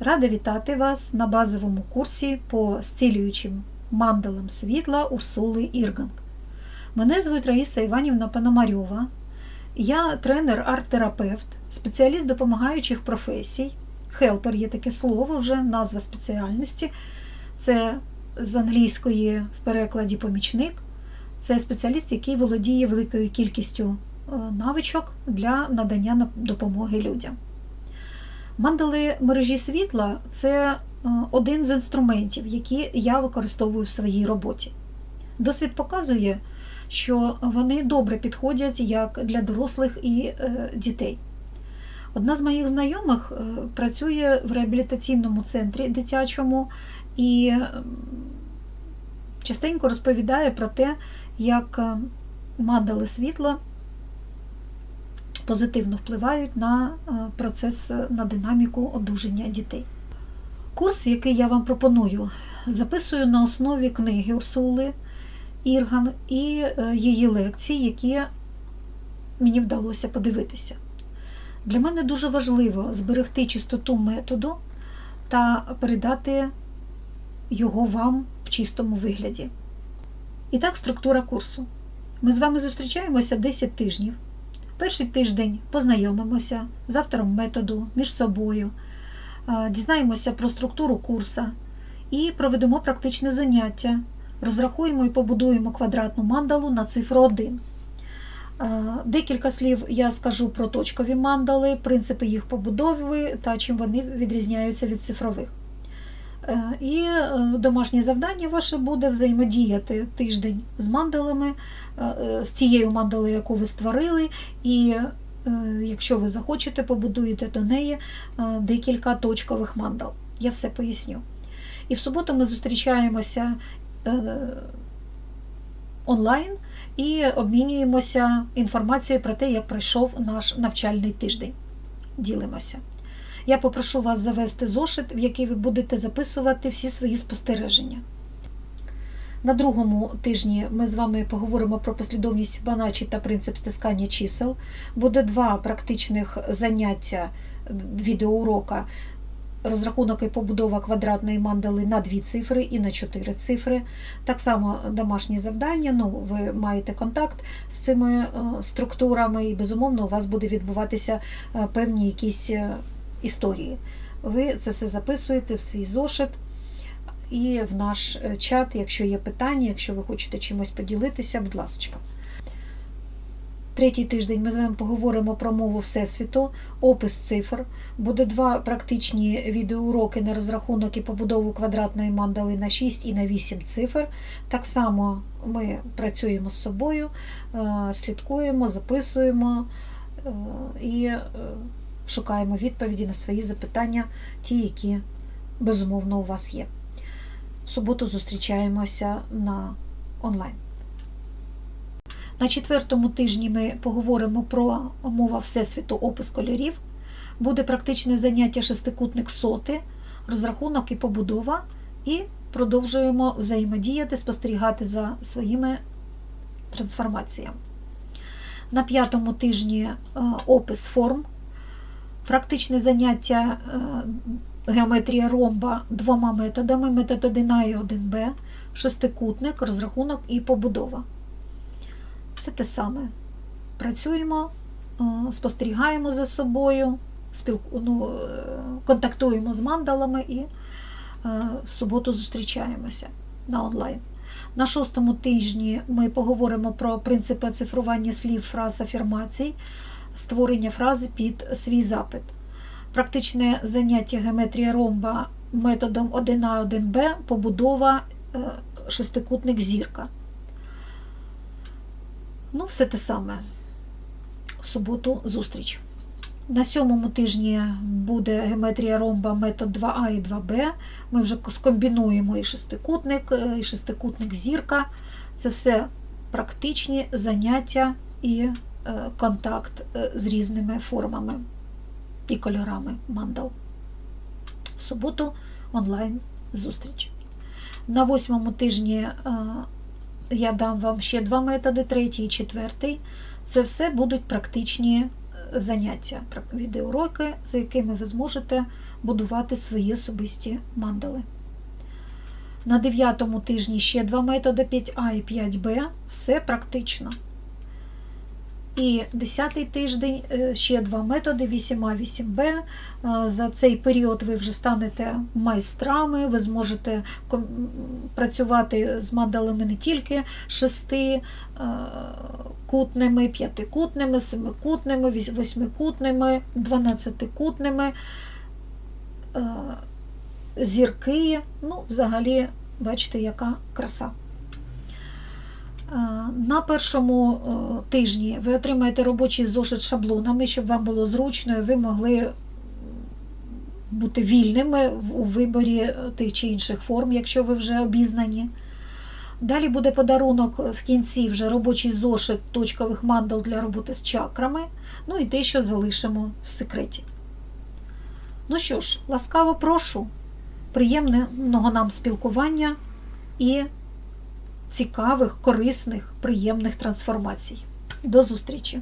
Рада вітати вас на базовому курсі по зцілюючим мандалам світла Урсули Ірганг. Мене звуть Раїса Іванівна Пономарьова. Я тренер арт-терапевт, спеціаліст допомагаючих професій. Хелпер є таке слово, вже назва спеціальності. Це з англійської в перекладі помічник. Це спеціаліст, який володіє великою кількістю е, навичок для надання допомоги людям. Мандали мережі світла це е, один з інструментів, які я використовую в своїй роботі. Досвід показує, що вони добре підходять як для дорослих і е, дітей. Одна з моїх знайомих е, працює в реабілітаційному центрі дитячому і частенько розповідає про те, як мандали світла позитивно впливають на е, процес, е, на динаміку одужання дітей. Курс, який я вам пропоную, записую на основі книги Урсули Ірган і е, її лекцій, які мені вдалося подивитися. Для мене дуже важливо зберегти чистоту методу та передати його вам в чистому вигляді. І так, структура курсу. Ми з вами зустрічаємося 10 тижнів. Перший тиждень познайомимося з автором методу між собою, е, дізнаємося про структуру курса і проведемо практичне заняття. Розрахуємо і побудуємо квадратну мандалу на цифру 1. Е, Декілька слів я скажу про точкові мандали, принципи їх побудови та чим вони відрізняються від цифрових. Е, І е, домашнє завдання ваше буде взаємодіяти тиждень з мандалами, е, з тією мандалою, яку ви створили, і якщо ви захочете, побудуєте до неї декілька точкових мандал. Я все поясню. І в суботу ми зустрічаємося онлайн і обмінюємося інформацією про те, як пройшов наш навчальний тиждень. Ділимося. Я попрошу вас завести зошит, в який ви будете записувати всі свої спостереження. На другому тижні ми з вами поговоримо про послідовність Баначі та принцип стискання чисел. Буде два практичних заняття відеоурока. Розрахунок і побудова квадратної мандали на дві цифри і на чотири цифри. Так само домашні завдання. Ну, ви маєте контакт з цими е, структурами, і безумовно у вас буде відбуватися е, певні якісь е, історії. Ви це все записуєте в свій зошит і в наш е, чат, якщо є питання, якщо ви хочете чимось поділитися, будь ласка. Третій тиждень ми з вами поговоримо про мову Всесвіту, опис цифр. Буде два практичні відеоуроки на розрахунок і побудову квадратної мандали на 6 і на 8 цифр. Так само ми працюємо з собою, е, слідкуємо, записуємо е, і шукаємо відповіді на свої запитання, ті, які безумовно у вас є. В суботу зустрічаємося на онлайн. На четвертому тижні ми поговоримо про мова Всесвіту, опис кольорів. Буде практичне заняття шестикутник соти, розрахунок і побудова. І продовжуємо взаємодіяти, спостерігати за своїми трансформаціями. На п'ятому тижні е, опис форм, практичне заняття е, геометрія ромба двома методами: метод 1А і 1Б, шестикутник, розрахунок і побудова. Це те саме. Працюємо, е, спостерігаємо за собою, спілку, ну, е, контактуємо з мандалами і в суботу зустрічаємося на онлайн. На шостому тижні ми поговоримо про принципи оцифрування слів, фраз, афірмацій, створення фрази під свій запит. Практичне заняття геометрія ромба методом 1А, 1Б, побудова е, шестикутник зірка. Ну, все те саме. В суботу зустріч. На сьомому тижні буде геометрія ромба метод 2А і 2Б. Ми вже скомбінуємо і шестикутник, е, і шестикутник зірка. Це все практичні заняття і контакт е, з різними формами і кольорами мандал. В суботу онлайн зустріч. На восьмому тижні е, я дам вам ще два методи, третій і четвертий. Це все будуть практичні заняття, відеоуроки, за якими ви зможете будувати свої особисті мандали. На 9 тижні ще два методи 5А і 5Б. Все практично. І 10-й тиждень е, ще два методи 8А, 8Б. Е, За цей період ви вже станете майстрами, ви зможете працювати з мандалами не тільки шести е, кутними, п'ятикутними, семикутними, восьмикутними, дванадцятикутними, зірки. Ну, взагалі, бачите, яка краса. Е, На першому е, тижні ви отримаєте робочий зошит шаблонами, щоб вам було зручно, і ви могли бути вільними у виборі е, тих чи інших форм, якщо ви вже обізнані. Далі буде подарунок в кінці вже робочий зошит точкових мандал для роботи з чакрами. Ну і те, що залишимо в секреті. Ну що ж, ласкаво прошу, приємного нам спілкування і цікавих, корисних, приємних трансформацій. До зустрічі!